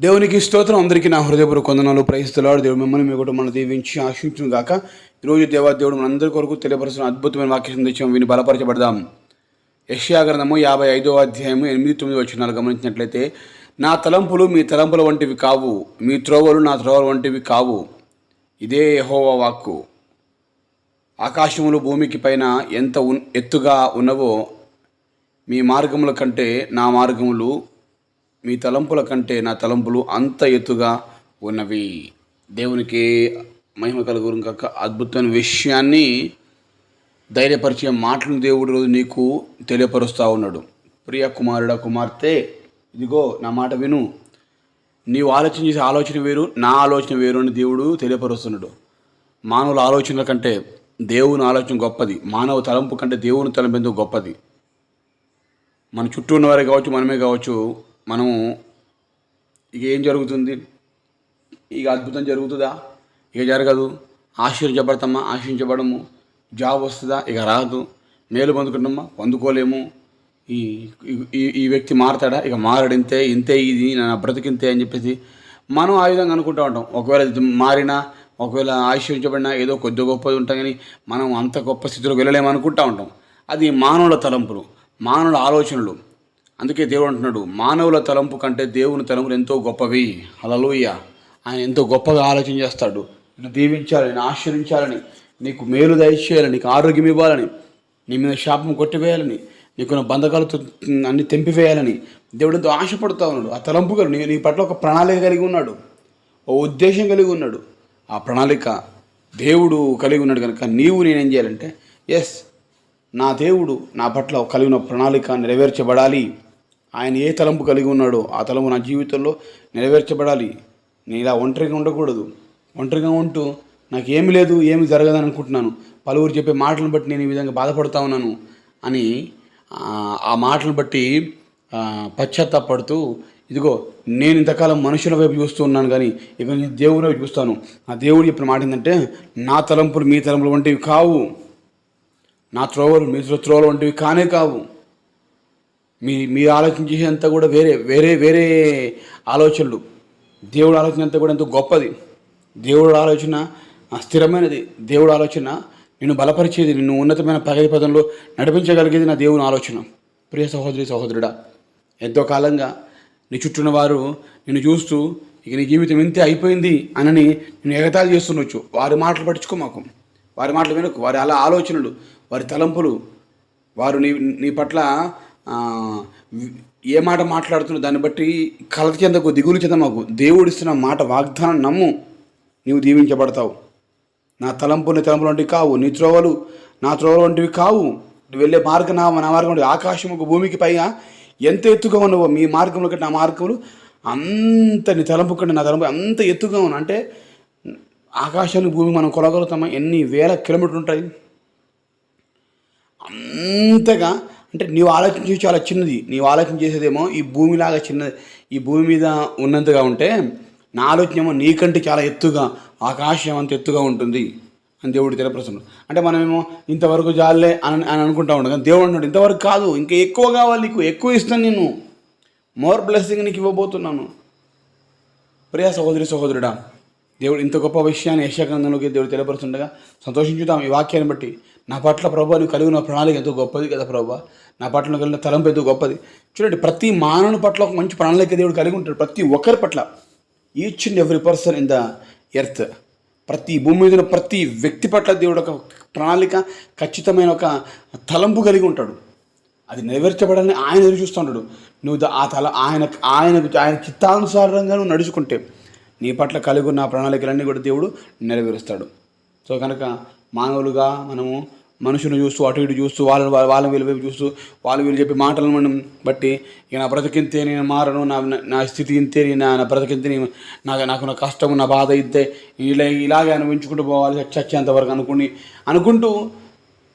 దేవునికి స్తోత్రం. అందరికీ నా హృదయపూర్వక కొందనాలు ప్రయత్నిస్తున్నాడు దేవుడు మిమ్మల్ని మీ కుటుంబాన్ని దీవించి ఆశించును గాక. ఈరోజు దేవా దేవుడు మనందరి కొరకు తెలియపరుస్తున్న అద్భుతమైన వాక్య సందేశం విని బలపరచబడదాం. యష్యా గ్రంథము యాభై ఐదో అధ్యాయము ఎనిమిది తొమ్మిది వచ్చినాలు గమనించినట్లయితే నా తలంపులు మీ తలంపుల వంటివి కావు. మీ త్రోవలు నా త్రోవల వంటివి కావు. ఇదే యహోవా వాక్కు. ఆకాశములు భూమికి పైన ఎంత ఉన్ ఎత్తుగా ఉన్నవో మీ మార్గముల కంటే నా మార్గములు మీ తలంపుల కంటే నా తలంపులు అంత ఎత్తుగా ఉన్నవి. దేవునికి మహిమ కలుగురు కాక అద్భుతమైన విషయాన్ని ధైర్యపరిచే మాటలను దేవుడు రోజు నీకు తెలియపరుస్తూ ఉన్నాడు. ప్రియ కుమారుడ కుమార్తె ఇదిగో నా మాట విను. నీవు ఆలోచన చేసే ఆలోచన వేరు నా ఆలోచన వేరు అని దేవుడు తెలియపరుస్తున్నాడు. మానవుల ఆలోచనల కంటే దేవుని ఆలోచన గొప్పది. మానవ తలంపు కంటే దేవుని తలంపు ఎందుకు గొప్పది? మన చుట్టూ ఉన్నవారే కావచ్చు మనమే కావచ్చు మనము ఇక ఏం జరుగుతుంది? ఇక అద్భుతం జరుగుతుందా? ఇక జరగదు. ఆశీర్వచబడతామా ఆశించబడము. జాబ్ వస్తుందా? ఇక రాదు. మేలు పొందుకుంటామా పొందుకోలేము. ఈ ఈ ఈ వ్యక్తి మారతాడా? ఇక మారడింతే ఇంతే ఇది నా బ్రతికింతే అని చెప్పేసి మనం ఆ విధంగా అనుకుంటూ ఉంటాం. ఒకవేళ మారినా ఒకవేళ ఆశీర్వించబడినా ఏదో కొద్ది గొప్పది ఉంటాం కానీ మనం అంత గొప్ప స్థితిలోకి వెళ్ళలేము అనుకుంటూ ఉంటాం. అది మానవుల తలంపులు మానవుల ఆలోచనలు. అందుకే దేవుడు అంటున్నాడు మానవుల తలంపు కంటే దేవుని తలంపులు ఎంతో గొప్పవి. అలలోయ ఆయన ఎంతో గొప్పగా ఆలోచన చేస్తాడు. నిన్ను దీవించాలని నిన్ను ఆశ్రయించాలని నీకు మేలు దయచేయాలని నీకు ఆరోగ్యం ఇవ్వాలని నీ మీద శాపం కొట్టివేయాలని నీకున్న బంధకాలతో అన్ని తెంపివేయాలని దేవుడు ఎంతో ఆశపడుతూ ఉన్నాడు. ఆ తలంపు నీ నీ పట్ల ఒక ప్రణాళిక కలిగి ఉన్నాడు. ఓ ఉద్దేశం కలిగి ఉన్నాడు. ఆ ప్రణాళిక దేవుడు కలిగి ఉన్నాడు కనుక నీవు నేనేం చేయాలంటే ఎస్ నా దేవుడు నా పట్ల కలిగిన ప్రణాళిక నెరవేర్చబడాలి. ఆయన ఏ తలంపు కలిగి ఉన్నాడో ఆ తలంపు నా జీవితంలో నెరవేర్చబడాలి. నేను ఇలా ఒంటరిగా ఉండకూడదు. ఒంటరిగా ఉంటూ నాకు ఏమి లేదు ఏమి జరగదని అనుకుంటున్నాను. పలువురు చెప్పే మాటలను బట్టి నేను ఈ విధంగా బాధపడుతూ ఉన్నాను అని ఆ, మాటలను బట్టి పశ్చాత్తాపడుతూ ఇదిగో నేను ఇంతకాలం మనుషుల వైపు చూస్తూ ఉన్నాను కానీ ఇక నేను దేవుని వైపు చూస్తాను. ఆ దేవుడు చెప్పిన మాట ఏంటంటే నా తలంపులు మీ తలంపులు వంటివి కావు. నా త్రోవలు మీ త్రోవలు వంటివి కానే కావు. మీ మీరు ఆలోచించేంత కూడా వేరే వేరే వేరే ఆలోచనలు. దేవుడు ఆలోచన అంతా కూడా ఎంతో గొప్పది. దేవుడు ఆలోచన స్థిరమైనది. దేవుడు ఆలోచన నిన్ను బలపరిచేది నిన్ను ఉన్నతమైన ప్రగతి పదంలో నడిపించగలిగేది నా దేవుని ఆలోచన. ప్రియ సహోదరి సహోదరుడా ఎంతో కాలంగా నీ చుట్టూన్న వారు నిన్ను చూస్తూ ఇక నీ జీవితం ఇంతే అయిపోయింది అనని నేను ఎగతాళి చేస్తుండొచ్చు. వారి మాటలు పట్టించుకో మాకు. వారి మాటలు వినకు. వారి అలా ఆలోచనలు వారి తలంపులు వారు నీ నీ పట్ల ఏ మాట మాట్లాడుతున్నా దాన్ని బట్టి కలత చెందకు దిగులు చెందమాకు దేవుడు ఇస్తున్న మాట వాగ్దానం నమ్ము. నీవు దీవించబడతావు. నా తలంపులు నీ తలంపులు వంటివి కావు. నీ త్రోవలు నా త్రోవలు వంటివి కావు. నువ్వు వెళ్ళే మార్గం నా నా మార్గం వంటిది. ఆకాశముకు భూమికి పైగా ఎంత ఎత్తుగా ఉన్నావో మీ మార్గంలో కంటే నా మార్గములు అంత నీ తలంపు కంటే నా తలంపు అంత ఎత్తుగా ఉన్నా. అంటే ఆకాశానికి భూమి మనం కొలగలుగుతామా? ఎన్ని వేల కిలోమీటర్లు ఉంటాయి? అంతగా అంటే నీవు ఆలోచించేది చాలా చిన్నది. నీవు ఆలోచన చేసేదేమో ఈ భూమిలాగా చిన్నది. ఈ భూమి మీద ఉన్నంతగా ఉంటే నా ఆలోచన ఏమో నీకంటే చాలా ఎత్తుగా ఆకాశం అంత ఎత్తుగా ఉంటుంది అని దేవుడు తెలియపరుస్తున్నాడు. అంటే మనమేమో ఇంతవరకు జాలే అని అని అనుకుంటా ఉంటాం కానీ దేవుడు అంటాడు ఇంతవరకు కాదు ఇంకా ఎక్కువ కావాలి నీకు ఎక్కువ ఇస్తాను నేను. మోర్ బ్లెస్సింగ్ నీకు ఇవ్వబోతున్నాను. ప్రియా సహోదరి సహోదరుడా దేవుడు ఇంత గొప్ప విషయాన్ని యశాగ్రంథంలోకి దేవుడు తెలియపరుస్తుండగా సంతోషించుదాం ఈ వాక్యాన్ని బట్టి. నా పట్ల ప్రభు నువ్వు కలిగిన ప్రణాళిక ఎంతో గొప్పది కదా ప్రభు. నా పట్ల కలిగిన తలంపు ఎంతో గొప్పది. చూడండి ప్రతి మానవుని పట్ల ఒక మంచి ప్రణాళిక దేవుడు కలిగి ఉంటాడు. ప్రతి ఒక్కరి పట్ల each and every person in the earth ప్రతి భూమి మీద ప్రతి వ్యక్తి పట్ల దేవుడు ఒక ప్రణాళిక ఖచ్చితమైన ఒక తలంపు కలిగి ఉంటాడు. అది నెరవేర్చబడాలని ఆయన ఎదురు చూస్తుంటాడు నువ్వు ఆ తల ఆయన ఆయన ఆయన చిత్తానుసారంగా నువ్వు నడుచుకుంటే నీ పట్ల కలిగి ఉన్న ప్రణాళికలన్నీ కూడా దేవుడు నెరవేరుస్తాడు. సో కనుక మానవులుగా మనము మనుషులను చూస్తూ అటు ఇటు చూస్తూ వాళ్ళని వాళ్ళ- వాళ్ళని చూస్తూ వాళ్ళు వీళ్ళు చెప్పి మాటలను మనం బట్టి ఇక నా బ్రతికింతే నేను మారను నా నా స్థితి ఇంతే నా నా బ్రతికింతే నాకు నాకు నా కష్టం నా బాధ ఇంతే. ఇలా ఇలాగే అనుభవించుకుంటూ పోవాలి చచ్చేంత వరకు అనుకుని అనుకుంటూ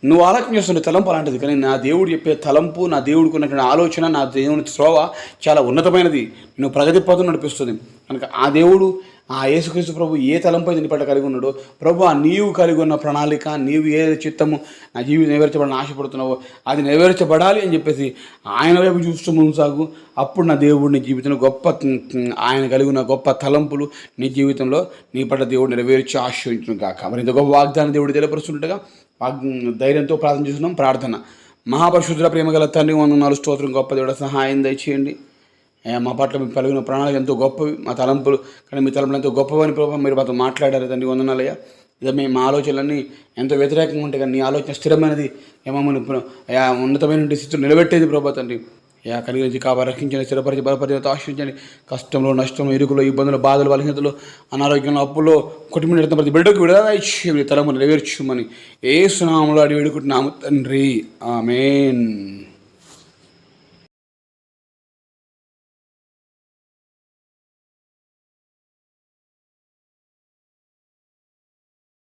నువ్వు ఆలోచన చేస్తున్న తలంపు అలాంటిది. కానీ నా దేవుడు చెప్పే తలంపు నా దేవుడికి ఉన్నటువంటి ఆలోచన నా దేవుని త్రోవ చాలా ఉన్నతమైనది. నువ్వు ప్రగతి పదం నడిపిస్తుంది. కనుక ఆ దేవుడు ఆ యేసుక్రీస్తు ప్రభు ఏ తలంపై నిలబడ నీ కలిగి ఉన్నాడో ప్రభు ఆ నీవు కలిగి ఉన్న ప్రణాళిక నీవు ఏ చిత్తము నా జీవితం నెరవేర్చబడాలని ఆశపడుతున్నావో అది నెరవేర్చబడాలి అని చెప్పేసి ఆయన వైపు చూస్తూ ముందుసాగు అప్పుడు నా దేవుడు నీ జీవితంలో గొప్ప ఆయన కలిగి ఉన్న గొప్ప తలంపులు నీ జీవితంలో నీ పట్ల దేవుడు నెరవేర్చి ఆశ్రయించును కాక మరి ఇంత గొప్ప వాగ్దానం దేవుడు తెలియపరుస్తుండగా వాగ్ ధైర్యంతో ప్రార్థన చేస్తున్నాం. ప్రార్థన. మహాపరిశుద్ధుల ప్రేమగల తండ్రి వందనాలు స్తోత్రం గొప్ప దేవుడు సహాయం దయచేయండి. మా పట్ల మీ కలిగిన ప్రణాళిక ఎంతో గొప్పవి మా తలంపులు కానీ మీ తలంపులు ఎంతో గొప్పవని ప్రభావ మీరు మాతో మాట్లాడారు తండ్రి వందనాలయ్యా. ఇదే మీ మా ఆలోచనలన్నీ ఎంతో వ్యతిరేకంగా ఉంటాయి కానీ నీ ఆలోచన స్థిరమైనది. ఏమమ్మని అయా ఉన్నతమైన స్థితిలో నిలబెట్టేది ప్రభా తండ్రి. యా కలిగించి కాబట్టి రక్షించండి స్థిరపరిచి బలపరిచి ఆశించండి కష్టంలో నష్టంలో ఇరుకులో ఇబ్బందులు బాధలు బలహీనతలు అనారోగ్యంలో అప్పుల్లో కుటుంబం ప్రతి బిడ్డకు విడుదల ఇచ్చి మీ తలము నెరవేర్చుమని. ఏ సునామంలో అడిగి వేడుకుంటున్నాము తండ్రి. ఆమెన్.